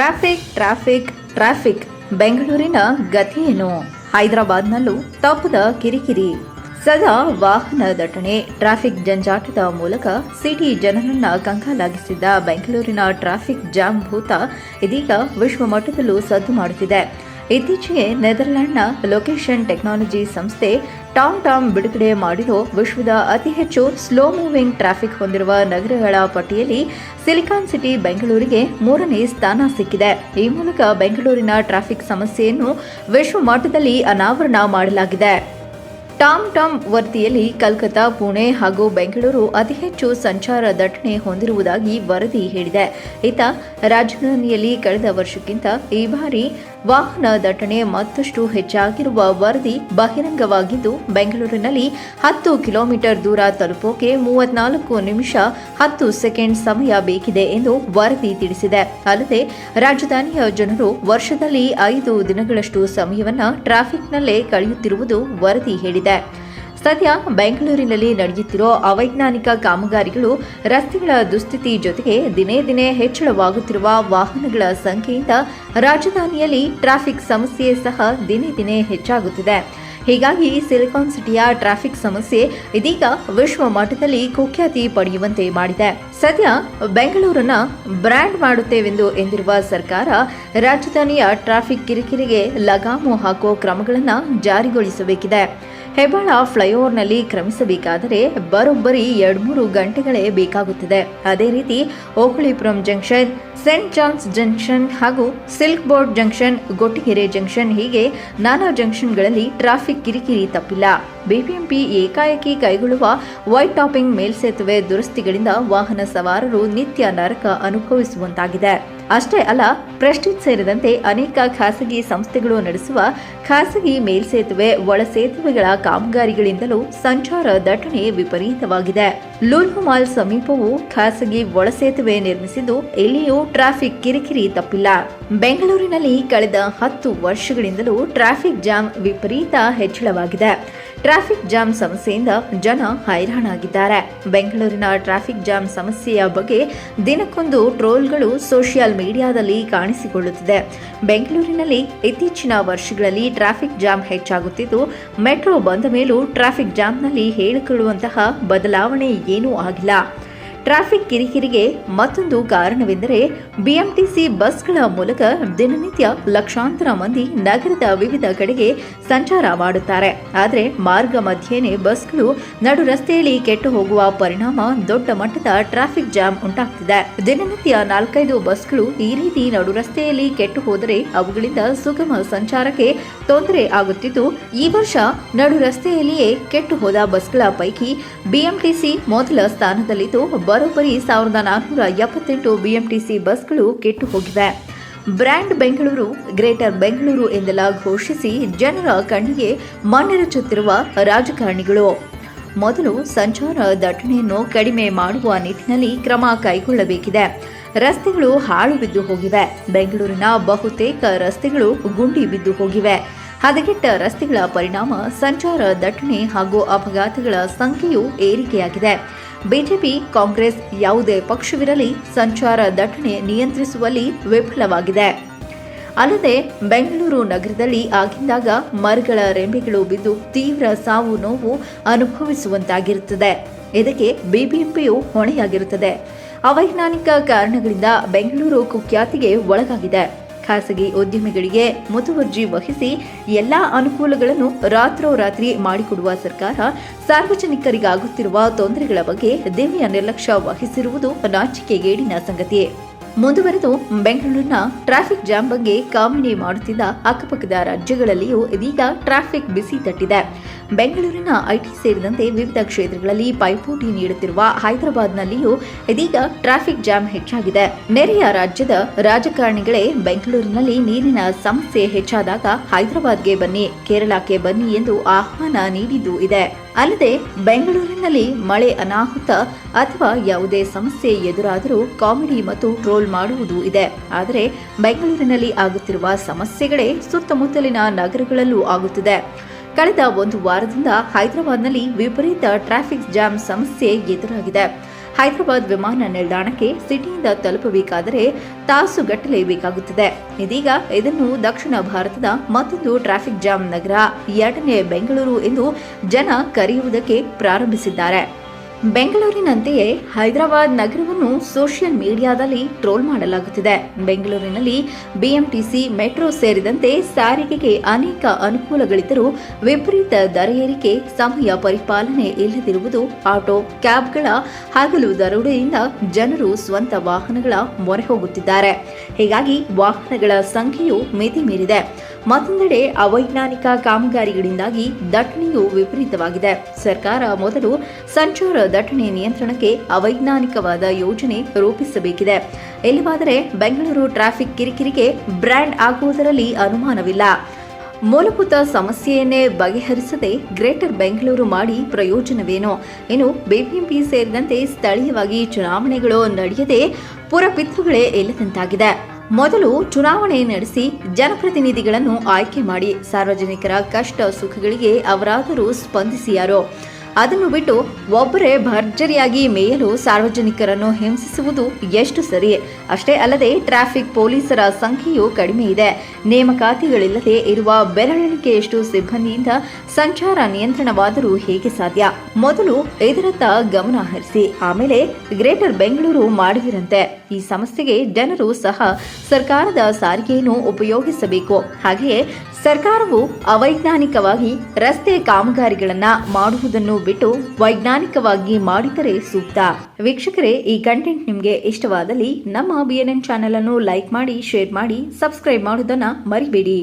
Traffic traffic traffic. ಬೆಂಗಳೂರಿನ ಗತಿಯೇನು? ಹೈದರಾಬಾದ್ನಲ್ಲೂ ತಪ್ಪದ ಕಿರಿಕಿರಿ. ಸದಾ ವಾಹನ ದಟ್ಟಣೆ, ಟ್ರಾಫಿಕ್ ಜಂಜಾಟದ ಮೂಲಕ ಸಿಟಿ ಜನರನ್ನ ಕಂಗಾಲಾಗಿಸಿದ್ದ ಬೆಂಗಳೂರಿನ ಟ್ರಾಫಿಕ್ ಜಾಮ್ ಭೂತ ಇದೀಗ ವಿಶ್ವಮಟ್ಟದಲ್ಲೂ ಸದ್ದು ಮಾಡುತ್ತಿದೆ. ಇತ್ತೀಚೆಗೆ ನೆದರ್ಲ್ಯಾಂಡ್ನ ಲೊಕೇಶನ್ ಟೆಕ್ನಾಲಜಿ ಸಂಸ್ಥೆ ಟಾಮ್ ಟಾಮ್ ಬಿಡುಗಡೆ ಮಾಡಿರೋ ವಿಶ್ವದ ಅತಿ ಹೆಚ್ಚು ಸ್ಲೋ ಮೂವಿಂಗ್ ಟ್ರಾಫಿಕ್ ಹೊಂದಿರುವ ನಗರಗಳ ಪಟ್ಟಿಯಲ್ಲಿ ಸಿಲಿಕಾನ್ ಸಿಟಿ ಬೆಂಗಳೂರಿಗೆ ಮೂರನೇ ಸ್ಥಾನ ಸಿಕ್ಕಿದೆ. ಈ ಮೂಲಕ ಬೆಂಗಳೂರಿನ ಟ್ರಾಫಿಕ್ ಸಮಸ್ಯೆಯನ್ನು ವಿಶ್ವ ಮಟ್ಟದಲ್ಲಿ ಅನಾವರಣ ಮಾಡಲಾಗಿದೆ. ಟಾಮ್ ಟಾಮ್ ವರದಿಯಲ್ಲಿ ಕಲ್ಕತ್ತಾ, ಪುಣೆ ಹಾಗೂ ಬೆಂಗಳೂರು ಅತಿ ಹೆಚ್ಚು ಸಂಚಾರ ದಟ್ಟಣೆ ಹೊಂದಿರುವುದಾಗಿ ವರದಿ ಹೇಳಿದೆ. ಇತ್ತ ರಾಜಧಾನಿಯಲ್ಲಿ ಕಳೆದ ವರ್ಷಕ್ಕಿಂತ ಈ ಬಾರಿ ವಾಹನ ದಟ್ಟಣೆ ಮತ್ತಷ್ಟು ಹೆಚ್ಚಾಗಿರುವ ವರದಿ ಬಹಿರಂಗವಾಗಿದ್ದು, ಬೆಂಗಳೂರಿನಲ್ಲಿ ಹತ್ತು ಕಿಲೋಮೀಟರ್ ದೂರ ತಲುಪೋಕೆ ಮೂವತ್ನಾಲ್ಕು ನಿಮಿಷ ಹತ್ತು ಸೆಕೆಂಡ್ ಸಮಯ ಬೇಕಿದೆ ಎಂದು ವರದಿ ತಿಳಿಸಿದೆ. ಅಲ್ಲದೆ, ರಾಜಧಾನಿಯ ಜನರು ವರ್ಷದಲ್ಲಿ ಐದು ದಿನಗಳಷ್ಟು ಸಮಯವನ್ನ ಟ್ರಾಫಿಕ್ನಲ್ಲೇ ಕಳೆಯುತ್ತಿರುವುದು ವರದಿ ಹೇಳಿದೆ. ಸದ್ಯ ಬೆಂಗಳೂರಿನಲ್ಲಿ ನಡೆಯುತ್ತಿರೋ ಅವೈಜ್ಞಾನಿಕ ಕಾಮಗಾರಿಗಳು ರಸ್ತೆಗಳ ದುಸ್ಥಿತಿ ಜೊತೆಗೆ ದಿನೇ ದಿನೇ ಹೆಚ್ಚಳವಾಗುತ್ತಿರುವ ವಾಹನಗಳ ಸಂಖ್ಯೆಯಿಂದ ರಾಜಧಾನಿಯಲ್ಲಿ ಟ್ರಾಫಿಕ್ ಸಮಸ್ಯೆ ಸಹ ದಿನೇ ದಿನೇ ಹೆಚ್ಚಾಗುತ್ತಿದೆ. ಹೀಗಾಗಿ ಸಿಲಿಕಾನ್ ಸಿಟಿಯ ಟ್ರಾಫಿಕ್ ಸಮಸ್ಯೆ ಇದೀಗ ವಿಶ್ವ ಮಟ್ಟದಲ್ಲಿ ಕುಖ್ಯಾತಿ ಪಡೆಯುವಂತೆ ಮಾಡಿದೆ. ಸದ್ಯ ಬೆಂಗಳೂರನ್ನ ಬ್ರ್ಯಾಂಡ್ ಮಾಡುತ್ತೇವೆಂದು ಎಂದಿರುವ ಸರ್ಕಾರ ರಾಜಧಾನಿಯ ಟ್ರಾಫಿಕ್ ಕಿರಿಕಿರಿಗೆ ಲಗಾಮು ಹಾಕುವ ಕ್ರಮಗಳನ್ನು ಜಾರಿಗೊಳಿಸಬೇಕಿದೆ. ಹೆಬ್ಬಾಳ ಫ್ಲೈಓವರ್ನಲ್ಲಿ ಕ್ರಮಿಸಬೇಕಾದರೆ ಬರೋಬ್ಬರಿ ಎರಡ್ಮೂರು ಗಂಟೆಗಳೇ ಬೇಕಾಗುತ್ತದೆ. ಅದೇ ರೀತಿ Okalipuram junction, saint John's junction ಹಾಗೂ silk board junction, Gottigere junction ಹೀಗೆ ನಾನಾ ಜಂಕ್ಷನ್ಗಳಲ್ಲಿ ಟ್ರಾಫಿಕ್ ಕಿರಿಕಿರಿ ತಪ್ಪಿಲ್ಲ. ಬಿಬಿಎಂಪಿ ಏಕಾಏಕಿ ಕೈಗೊಳ್ಳುವ ವೈಟ್ ಟಾಪಿಂಗ್ ಮೇಲ್ಸೇತುವೆ ದುರಸ್ತಿಗಳಿಂದ ವಾಹನ ಸವಾರರು ನಿತ್ಯ ನರಕ ಅನುಭವಿಸುವಂತಾಗಿದೆ. ಅಷ್ಟೇ ಅಲ್ಲ ಪ್ರೆಸ್ಟೀಜ್ ಸೇರಿದಂತೆ ಅನೇಕ ಖಾಸಗಿ ಸಂಸ್ಥೆಗಳು ನಡೆಸುವ ಖಾಸಗಿ ಮೇಲ್ಸೇತುವೆ ಒಳ ಸೇತುವೆಗಳ ಕಾಮಗಾರಿಗಳಿಂದಲೂ ಸಂಚಾರ ದಟ್ಟಣೆ ವಿಪರೀತವಾಗಿದೆ. ಲೂಲ್ವು ಮಾಲ್ ಸಮೀಪವೂ ಖಾಸಗಿ ಒಳಸೇತುವೆ ನಿರ್ಮಿಸಿದ್ದು ಎಲ್ಲಿಯೂ ಟ್ರಾಫಿಕ್ ಕಿರಿಕಿರಿ ತಪ್ಪಿಲ್ಲ. ಬೆಂಗಳೂರಿನಲ್ಲಿ ಕಳೆದ ಹತ್ತು ವರ್ಷಗಳಿಂದಲೂ ಟ್ರಾಫಿಕ್ ಜಾಮ್ ವಿಪರೀತ ಹೆಚ್ಚಳವಾಗಿದೆ. ಟ್ರಾಫಿಕ್ ಜಾಮ್ ಸಮಸ್ಯೆಯಿಂದ ಜನ ಹೈರಾಣಾಗಿದ್ದಾರೆ. ಬೆಂಗಳೂರಿನ ಟ್ರಾಫಿಕ್ ಜಾಮ್ ಸಮಸ್ಯೆಯ ಬಗ್ಗೆ ದಿನಕ್ಕೊಂದು ಟ್ರೋಲ್ಗಳು ಸೋಷಿಯಲ್ ಮೀಡಿಯಾದಲ್ಲಿ ಕಾಣಿಸಿಕೊಳ್ಳುತ್ತಿದೆ. ಬೆಂಗಳೂರಿನಲ್ಲಿ ಇತ್ತೀಚಿನ ವರ್ಷಗಳಲ್ಲಿ ಟ್ರಾಫಿಕ್ ಜಾಮ್ ಹೆಚ್ಚಾಗುತ್ತಿದ್ದು, ಮೆಟ್ರೋ ಬಂದ ಮೇಲೂ ಟ್ರಾಫಿಕ್ ಜಾಮ್ನಲ್ಲಿ ಹೇಳಿಕೊಳ್ಳುವಂತಹ ಬದಲಾವಣೆ ಏನೂ ಆಗಿಲ್ಲ. ಟ್ರಾಫಿಕ್ ಕಿರಿಕಿರಿಗೆ ಮತ್ತೊಂದು ಕಾರಣವೆಂದರೆ ಬಿಎಂಟಿಸಿ ಬಸ್ಗಳ ಮೂಲಕ ದಿನನಿತ್ಯ ಲಕ್ಷಾಂತರ ಮಂದಿ ನಗರದ ವಿವಿಧ ಕಡೆಗೆ ಸಂಚಾರ ಮಾಡುತ್ತಾರೆ. ಆದರೆ ಮಾರ್ಗ ಮಧ್ಯೆನೇ ಬಸ್ಗಳು ನಡು ರಸ್ತೆಯಲ್ಲಿ ಕೆಟ್ಟು ಹೋಗುವ ಪರಿಣಾಮ ದೊಡ್ಡ ಮಟ್ಟದ ಟ್ರಾಫಿಕ್ ಜಾಮ್ ಉಂಟಾಗ್ತಿದೆ. ದಿನನಿತ್ಯ ನಾಲ್ಕೈದು ಬಸ್ಗಳು ಈ ರೀತಿ ನಡು ರಸ್ತೆಯಲ್ಲಿ ಕೆಟ್ಟು ಹೋದರೆ ಅವುಗಳಿಂದ ಸುಗಮ ಸಂಚಾರಕ್ಕೆ ತೊಂದರೆ ಆಗುತ್ತಿದ್ದು, ಈ ವರ್ಷ ನಡು ರಸ್ತೆಯಲ್ಲಿಯೇ ಕೆಟ್ಟು ಹೋದ ಬಸ್ಗಳ ಪೈಕಿ ಬಿಎಂಟಿಸಿ ಮೊದಲ ಸ್ಥಾನದಲ್ಲಿದ್ದು ಬರೋಬ್ಬರಿ ಸಾವಿರದ ನಾನ್ನೂರ ಎಪ್ಪತ್ತೆಂಟು ಬಿಎಂಟಿಸಿ ಬಸ್ಗಳು ಕೆಟ್ಟು ಹೋಗಿವೆ. ಬ್ರ್ಯಾಂಡ್ ಬೆಂಗಳೂರು, ಗ್ರೇಟರ್ ಬೆಂಗಳೂರು ಎಂದೆಲ್ಲ ಘೋಷಿಸಿ ಜನರ ಕಣ್ಣಿಗೆ ಮಣ್ಣೆರಚುತ್ತಿರುವ ರಾಜಕಾರಣಿಗಳು. ಮೊದಲು ಸಂಚಾರ ದಟ್ಟಣೆಯನ್ನು ಕಡಿಮೆ ಮಾಡುವ ನಿಟ್ಟಿನಲ್ಲಿ ಕ್ರಮ ಕೈಗೊಳ್ಳಬೇಕಿದೆ. ರಸ್ತೆಗಳು ಹಾಳು ಬಿದ್ದು ಹೋಗಿವೆ. ಬೆಂಗಳೂರಿನ ಬಹುತೇಕ ರಸ್ತೆಗಳು ಗುಂಡಿ ಬಿದ್ದು ಹೋಗಿವೆ. ಹದಗೆಟ್ಟ ರಸ್ತೆಗಳ ಪರಿಣಾಮ ಸಂಚಾರ ದಟ್ಟಣೆ ಹಾಗೂ ಅಪಘಾತಗಳ ಸಂಖ್ಯೆಯೂ ಏರಿಕೆಯಾಗಿದೆ. ಬಿಜೆಪಿ, ಕಾಂಗ್ರೆಸ್ ಯಾವುದೇ ಪಕ್ಷವಿರಲಿ ಸಂಚಾರ ದಟ್ಟಣೆ ನಿಯಂತ್ರಿಸುವಲ್ಲಿ ವಿಫಲವಾಗಿದೆ. ಅಲ್ಲದೆ ಬೆಂಗಳೂರು ನಗರದಲ್ಲಿ ಆಗಿಂದಾಗ ಮರಗಳ ರೆಂಬೆಗಳು ಬಿದ್ದು ತೀವ್ರ ಸಾವು ನೋವು ಅನುಭವಿಸುವಂತಾಗಿರುತ್ತದೆ. ಇದಕ್ಕೆ ಬಿಬಿಎಂಪಿಯು ಹೊಣೆಯಾಗಿರುತ್ತದೆ. ಅವೈಜ್ಞಾನಿಕ ಕಾರಣಗಳಿಂದ ಬೆಂಗಳೂರು ಕುಖ್ಯಾತಿಗೆ ಒಳಗಾಗಿದೆ. ಖಾಸಗಿ ಉದ್ಯಮಿಗಳಿಗೆ ಮುತುವರ್ಜಿ ವಹಿಸಿ ಎಲ್ಲಾ ಅನುಕೂಲಗಳನ್ನು ರಾತ್ರೋರಾತ್ರಿ ಮಾಡಿಕೊಡುವ ಸರ್ಕಾರ ಸಾರ್ವಜನಿಕರಿಗಾಗುತ್ತಿರುವ ತೊಂದರೆಗಳ ಬಗ್ಗೆ ದಿವ್ಯ ನಿರ್ಲಕ್ಷ್ಯ ವಹಿಸಿರುವುದು ನಾಚಿಕೆಗೇಡಿನ ಸಂಗತಿ. ಮುಂದುವರೆದು ಬೆಂಗಳೂರಿನ ಟ್ರಾಫಿಕ್ ಜಾಮ್ ಬಗ್ಗೆ ಕಾಮಿಡಿ ಮಾಡುತ್ತಿದ್ದ ಅಕ್ಕಪಕ್ಕದ ರಾಜ್ಯಗಳಲ್ಲಿಯೂ ಇದೀಗ ಟ್ರಾಫಿಕ್ ಬಿಸಿ ತಟ್ಟಿದೆ. ಬೆಂಗಳೂರಿನ ಐಟಿ ಸೇರಿದಂತೆ ವಿವಿಧ ಕ್ಷೇತ್ರಗಳಲ್ಲಿ ಪೈಪೋಟಿ ನೀಡುತ್ತಿರುವ ಹೈದರಾಬಾದ್ನಲ್ಲಿಯೂ ಇದೀಗ ಟ್ರಾಫಿಕ್ ಜಾಮ್ ಹೆಚ್ಚಾಗಿದೆ. ನೆರೆಯ ರಾಜ್ಯದ ರಾಜಕಾರಣಿಗಳೇ ಬೆಂಗಳೂರಿನಲ್ಲಿ ನೀರಿನ ಸಮಸ್ಯೆ ಹೆಚ್ಚಾದಾಗ ಹೈದರಾಬಾದ್ಗೆ ಬನ್ನಿ, ಕೇರಳಕ್ಕೆ ಬನ್ನಿ ಎಂದು ಆಹ್ವಾನ ನೀಡಿದ್ದು ಇದೆ. ಅಲ್ಲದೆ ಬೆಂಗಳೂರಿನಲ್ಲಿ ಮಳೆ ಅನಾಹುತ ಅಥವಾ ಯಾವುದೇ ಸಮಸ್ಯೆ ಎದುರಾದರೂ ಕಾಮಿಡಿ ಮತ್ತು ಟ್ರೋಲ್ ಮಾಡುವುದು ಇದೆ. ಆದರೆ ಬೆಂಗಳೂರಿನಲ್ಲಿ ಆಗುತ್ತಿರುವ ಸಮಸ್ಯೆಗಳೇ ಸುತ್ತಮುತ್ತಲಿನ ನಗರಗಳಲ್ಲೂ ಆಗುತ್ತಿದೆ. ಕಳೆದ ಒಂದು ವಾರದಿಂದ ಹೈದರಾಬಾದ್ನಲ್ಲಿ ವಿಪರೀತ ಟ್ರಾಫಿಕ್ ಜಾಮ್ ಸಮಸ್ಯೆ ಎದುರಾಗಿದೆ. ಹೈದರಾಬಾದ್ ವಿಮಾನ ನಿಲ್ದಾಣಕ್ಕೆ ಸಿಟಿಯಿಂದ ತಲುಪಬೇಕಾದರೆ ತಾಸುಗಟ್ಟಲೆ ಬೇಕಾಗುತ್ತದೆ. ಇದೀಗ ಇದನ್ನು ದಕ್ಷಿಣ ಭಾರತದ ಮತ್ತೊಂದು ಟ್ರಾಫಿಕ್ ಜಾಮ್ ನಗರ, ಎರಡನೇ ಬೆಂಗಳೂರು ಎಂದು ಜನ ಕರೆಯುವುದಕ್ಕೆ ಪ್ರಾರಂಭಿಸಿದ್ದಾರೆ. ಬೆಂಗಳೂರಿನಂತೆಯೇ ಹೈದರಾಬಾದ್ ನಗರವನ್ನು ಸೋಷಿಯಲ್ ಮೀಡಿಯಾದಲ್ಲಿ ಟ್ರೋಲ್ ಮಾಡಲಾಗುತ್ತಿದೆ. ಬೆಂಗಳೂರಿನಲ್ಲಿ ಬಿಎಂಟಿಸಿ, ಮೆಟ್ರೋ ಸೇರಿದಂತೆ ಸಾರಿಗೆಗೆ ಅನೇಕ ಅನುಕೂಲಗಳಿದ್ದರೂ ವಿಪರೀತ ದರ ಏರಿಕೆ, ಸಮಯ ಪರಿಪಾಲನೆ ಇಲ್ಲದಿರುವುದು ಆಟೋ, ಕ್ಯಾಬ್ಗಳ ಹಗಲು ದರೋಡೆಯಿಂದ ಜನರು ಸ್ವಂತ ವಾಹನಗಳ ಮೊರೆ ಹೋಗುತ್ತಿದ್ದಾರೆ. ಹೀಗಾಗಿ ವಾಹನಗಳ ಸಂಖ್ಯೆಯು ಮಿತಿ ಮೀರಿದೆ ಮತ್ತೊಂದೆಡೆ ಅವೈಜ್ಞಾನಿಕ ಕಾಮಗಾರಿಗಳಿಂದಾಗಿ ದಟ್ಟಣೆಯು ವಿಪರೀತವಾಗಿದೆ. ಸರ್ಕಾರ ಮೊದಲು ಸಂಚಾರ ದಟ್ಟಣೆ ನಿಯಂತ್ರಣಕ್ಕೆ ಅವೈಜ್ಞಾನಿಕವಾದ ಯೋಜನೆ ರೂಪಿಸಬೇಕಿದೆ. ಇಲ್ಲವಾದರೆ ಬೆಂಗಳೂರು ಟ್ರಾಫಿಕ್ ಕಿರಿಕಿರಿಗೆ ಬ್ರ್ಯಾಂಡ್ ಆಗುವುದರಲ್ಲಿ ಅನುಮಾನವಿಲ್ಲ. ಮೂಲಭೂತ ಸಮಸ್ಯೆಯನ್ನೇ ಬಗೆಹರಿಸದೆ ಗ್ರೇಟರ್ ಬೆಂಗಳೂರು ಮಾಡಿ ಪ್ರಯೋಜನವೇನು? ಇನ್ನು ಬಿಬಿಎಂಪಿ ಸೇರಿದಂತೆ ಸ್ಥಳೀಯವಾಗಿ ಚುನಾವಣೆಗಳು ನಡೆಯದೆ ಪುರಪಿತೃಗಳೇ ಇಲ್ಲದಂತಾಗಿದೆ. ಮೊದಲು ಚುನಾವಣೆ ನಡೆಸಿ ಜನಪ್ರತಿನಿಧಿಗಳನ್ನು ಆಯ್ಕೆ ಮಾಡಿ ಸಾರ್ವಜನಿಕರ ಕಷ್ಟ ಸುಖಗಳಿಗೆ ಅವರಾದರೂ ಸ್ಪಂದಿಸಿಯಾರೋ? ಅದನ್ನು ಬಿಟ್ಟು ಒಬ್ಬರೇ ಭರ್ಜರಿಯಾಗಿ ಮೇಯಲು ಸಾರ್ವಜನಿಕರನ್ನು ಹಿಂಸಿಸುವುದು ಎಷ್ಟು ಸರಿ ಅಷ್ಟೇ ಅಲ್ಲದೆ ಟ್ರಾಫಿಕ್ ಪೊಲೀಸರ ಸಂಖ್ಯೆಯೂ ಕಡಿಮೆ ಇದೆ. ನೇಮಕಾತಿಗಳಿಲ್ಲದೆ ಇರುವ ಬೆರಳೆಣಿಕೆಯಷ್ಟು ಸಿಬ್ಬಂದಿಯಿಂದ ಸಂಚಾರ ನಿಯಂತ್ರಣವಾದರೂ ಹೇಗೆ ಸಾಧ್ಯ? ಮೊದಲು ಇದರತ್ತ ಗಮನ ಹರಿಸಿ. ಆಮೇಲೆ ಗ್ರೇಟರ್ ಬೆಂಗಳೂರು ಮಾಡಿದಿರಂತೆ. ಈ ಸಮಸ್ಯೆಗೆ ಜನರು ಸಹ ಸರ್ಕಾರದ ಸಾರಿಗೆಯನ್ನು ಉಪಯೋಗಿಸಬೇಕು. ಹಾಗೆಯೇ ಸರ್ಕಾರವು ಅವೈಜ್ಞಾನಿಕವಾಗಿ ರಸ್ತೆ ಕಾಮಗಾರಿಗಳನ್ನ ಮಾಡುವುದನ್ನು ಬಿಟ್ಟು ವೈಜ್ಞಾನಿಕವಾಗಿ ಮಾಡಿದರೆ ಸೂಕ್ತ. ವೀಕ್ಷಕರೇ, ಈ ಕಂಟೆಂಟ್ ನಿಮಗೆ ಇಷ್ಟವಾದಲ್ಲಿ ನಮ್ಮ ಬಿಎನ್ಎನ್ ಚಾನೆಲ್ ಅನ್ನು ಲೈಕ್ ಮಾಡಿ ಶೇರ್ ಮಾಡಿ ಸಬ್ಸ್ಕ್ರೈಬ್ ಮಾಡುವುದನ್ನು ಮರಿಬೇಡಿ.